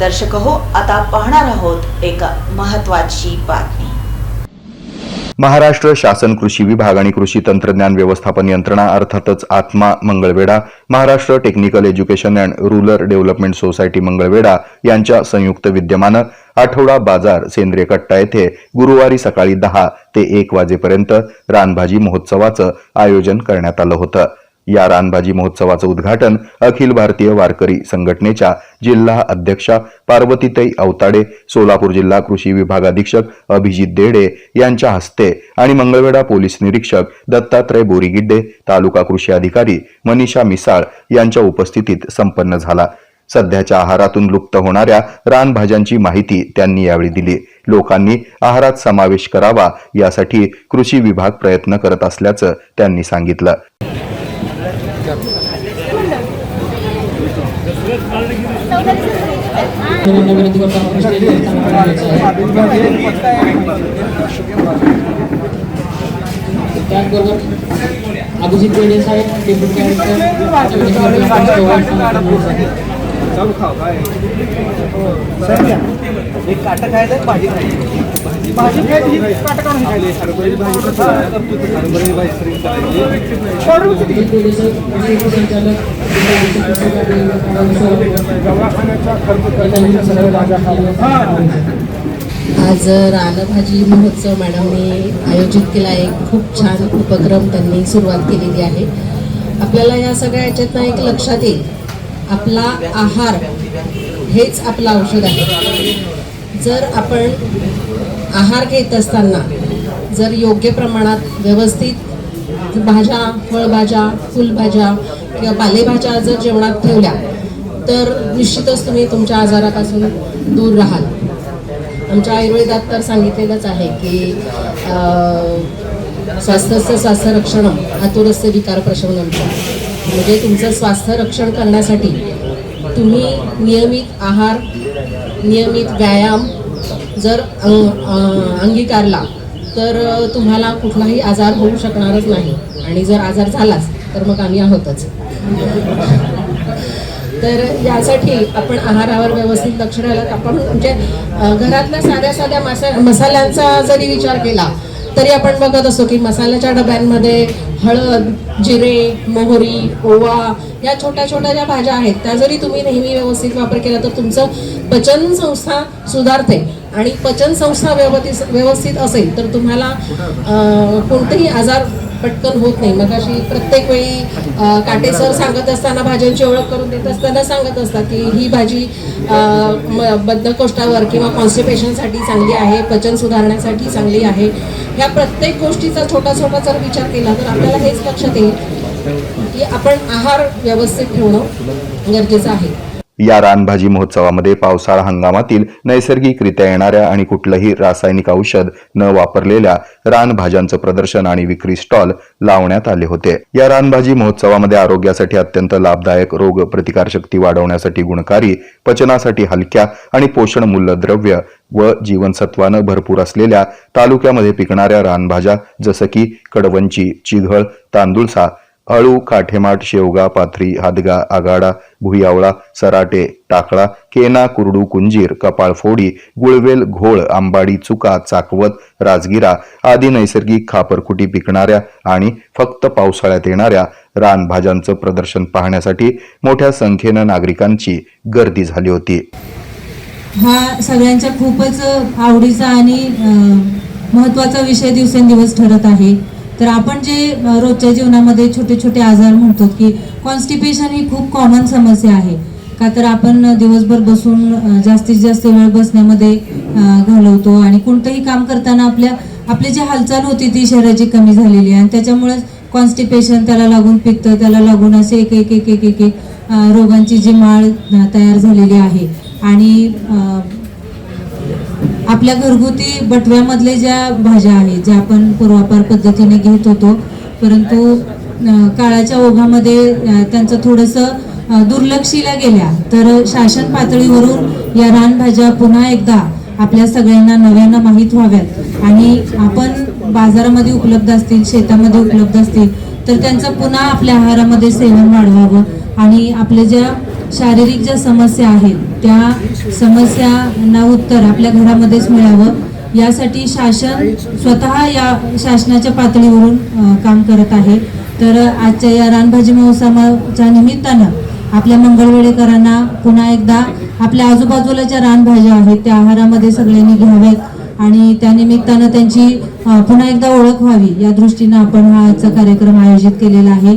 दर्शक हो आता पाहणार आहोत एक महत्वाची बातमी. महाराष्ट्र शासन कृषी विभाग आणि कृषी तंत्रज्ञान व्यवस्थापन यंत्रणा अर्थातच आत्मा Mangalvedha Maharashtra technical education and rural development society Mangalvedha यांच्या संयुक्त विद्यमानं आठवडा बाजार सेंद्रिय कट्टा येथे गुरुवारी सकाळी दहा ते एक वाजेपर्यंत रानभाजी महोत्सवाचं आयोजन करण्यात आलं होतं. या रानभाजी महोत्सवाचं उद्घाटन अखिल भारतीय वारकरी संघटनेच्या जिल्हा अध्यक्षा पार्वतीताई अवताडे सोलापूर जिल्हा कृषी विभाग अधीक्षक अभिजित देडे यांच्या हस्ते आणि मंगळवेढा पोलीस निरीक्षक दत्तात्रय बोरीगिड्डे तालुका कृषी अधिकारी मनीषा मिसाळ यांच्या उपस्थितीत संपन्न झाला. सध्याच्या आहारातून लुप्त होणाऱ्या रानभाज्यांची माहिती त्यांनी यावेळी दिली. लोकांनी आहारात समावेश करावा यासाठी कृषी विभाग प्रयत्न करत असल्याचं त्यांनी सांगितलं. त्याचबरोबर अभिजित बेडे साहेब डेप्युटी चालू खाव काय? एक काटा खायचं. भाजी खायची खायची. काटा काढून खायली दवाखान्याचा खर्च आज रानभाजी महोत्सव मॅडमने आयोजित केला. एक खूप छान उपक्रम त्यांनी सुरुवात केलेली आहे. आपल्याला या सगळ्या याच्यातनं एक लक्षात येईल. आपला आहार हेच आपलं औषध आहे. जर आपण आहार घेत असताना जर योग्य प्रमाणात व्यवस्थित भाज्या फळभाज्या फुलभाज्या किंवा पालेभाज्या जर जेवणात ठेवल्या तर निश्चितच तुम्ही तुमच्या आजारापासून दूर राहाल. आमच्या आयुर्वेदात तर सांगितलेलंच आहे की स्वास्थ्यस्य स्वास्थ्यरक्षणं आतुरस्य विकार प्रशमनम म्हणजे तुमचं स्वास्थ्य रक्षण करण्यासाठी तुम्ही नियमित आहार नियमित व्यायाम जर अंगीकारला तर तुम्हाला कुठलाही आजार होऊ शकणारच नाही. आणि जर आजार झालाच तर मग आम्ही आहोतच. तर यासाठी आपण आहारावर व्यवस्थित लक्ष द्यायला आपण म्हणजे घरातल्या साध्या साध्या मसा मसाल्यांचा जरी विचार केला तरी आपण बघत असतो की मसाल्याच्या डब्यांमध्ये हळद जिरे मोहरी ओवा या छोट्या छोट्या ज्या भाज्या आहेत त्या जरी तुम्ही नेहमी व्यवस्थित वापर केला तर तुमचं पचन संस्था सुधारते. आणि पचन संस्था व्यवस्थित व्यवस्थित असेल तर तुम्हाला कोणतेही आजार पटकन होत नाही. मग अशी प्रत्येक वेळी काटे काटेसर सांगत असताना भाज्यांची ओळख करून देत असताना सांगत असतात की ही भाजी म- बद्धकोष्ठावर किंवा कॉन्स्टिपेशनसाठी चांगली आहे पचन सुधारण्यासाठी चांगली आहे. ह्या प्रत्येक गोष्टीचा छोटा छोटा जर विचार केला तर आपल्याला हेच लक्षात येईल की आपण आहार व्यवस्थित ठेवणं गरजेचं आहे. या रानभाजी महोत्सवामध्ये पावसाळा हंगामातील नैसर्गिकरित्या येणाऱ्या आणि कुठलंही रासायनिक औषध न वापरलेल्या रानभाज्यांचं प्रदर्शन आणि विक्री स्टॉल लावण्यात आले होते. या रानभाजी महोत्सवामध्ये आरोग्यासाठी अत्यंत लाभदायक रोग प्रतिकारशक्ती वाढवण्यासाठी गुणकारी पचनासाठी हलक्या आणि पोषण मूल्यद्रव्य व जीवनसत्वानं भरपूर असलेल्या तालुक्यामध्ये पिकणाऱ्या रानभाज्या जसं की कडवंची चिघळ तांदूळसा अळू काठेमाठ शेवगा पाथरी हादगा आगाडा भुयावळा सराटे टाकळा केना कुरडू कुंजीर कपाळफोडी गुळवेल घोळ आंबाडी चुका चाकवत राजगिरा आदी नैसर्गिक खापरकुटी पिकणाऱ्या आणि फक्त पावसाळ्यात येणाऱ्या रानभाज्यांचं प्रदर्शन पाहण्यासाठी मोठ्या संख्येनं नागरिकांची गर्दी झाली होती. हा सगळ्यांच्या खूपच आवडीचा आणि महत्त्वाचा विषय दिवसेंदिवस ठरत आहे. तर आपण जे रोजच्या जीवनामध्ये छोटे छोटे आजार म्हणतो की कॉन्स्टिपेशन ही खूप कॉमन समस्या आहे. का तर आपण दिवसभर बसून जास्तीत जास्त वेळ बसण्यामध्ये घालवतो आणि कोणतंही काम करताना आपल्या आपली जी हालचाल होती ती शरीराची कमी झालेली आहे आणि त्याच्यामुळे कॉन्स्टिपेशन त्याला लागून पित्त त्याला लागून असे एक एक एक एक एक रोगांची जी माळ तयार झालेली आहे. आणि आपल्या घरगुती बटव्यामधले ज्या भाज्या आहेत ज्या आपण पूर्वापार पद्धतीने घेत होतो परंतु काळाच्या ओघामध्ये त्यांचं थोडंसं दुर्लक्षीला गेल्या. तर शासन पातळीवरून या रानभाज्या पुन्हा एकदा आपल्या सगळ्यांना नव्यानं माहीत व्हाव्यात. आणि आपण बाजारामध्ये उपलब्ध असतील शेतामध्ये उपलब्ध असतील तर त्यांचं पुन्हा आपल्या आहारामध्ये सेवन वाढवावं आणि आपल्या ज्या शारीरिक ज्या समस्या आहेत त्या समस्यांना उत्तर आपल्या घरामध्येच मिळावं. यासाठी शासन स्वतः या शासनाच्या पातळीवरून काम करत आहे. तर आजच्या या रानभाजी महोत्सवाच्या निमित्तानं आपल्या मंगळवेळेकरांना पुन्हा एकदा आपल्या आजूबाजूला ज्या रानभाज्या आहेत त्या आहारामध्ये सगळ्यांनी घ्याव्यात आणि त्या निमित्तानं त्यांची पुन्हा एकदा ओळख व्हावी या दृष्टीनं आपण हा आजचा कार्यक्रम आयोजित केलेला आहे.